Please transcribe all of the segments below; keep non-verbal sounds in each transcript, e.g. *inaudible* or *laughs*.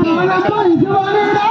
*laughs* 我们来看一下吧这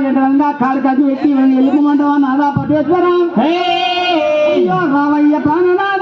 విద్యామని ఎత్తాలి ఎత్తి కాలు కది నాదా పటేశ్వరం రావయ్య రామయ్య ప్రాణనాథ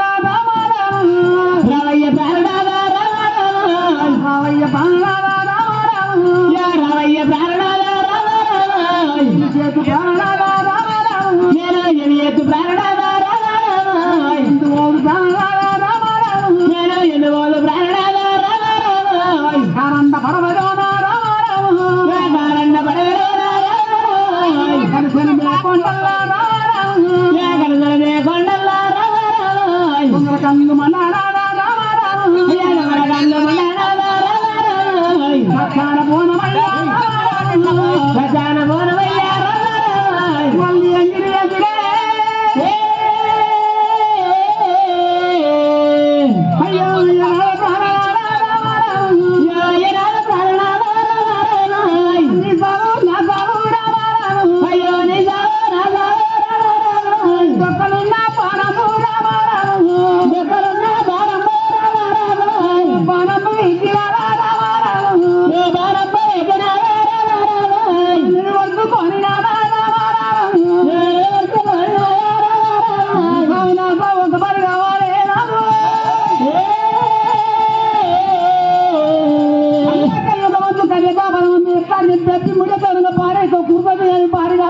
ప్రతి ముడక ఉన్న పారేకో కుర్బ మీద పారిన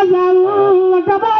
Kabala, Kabala.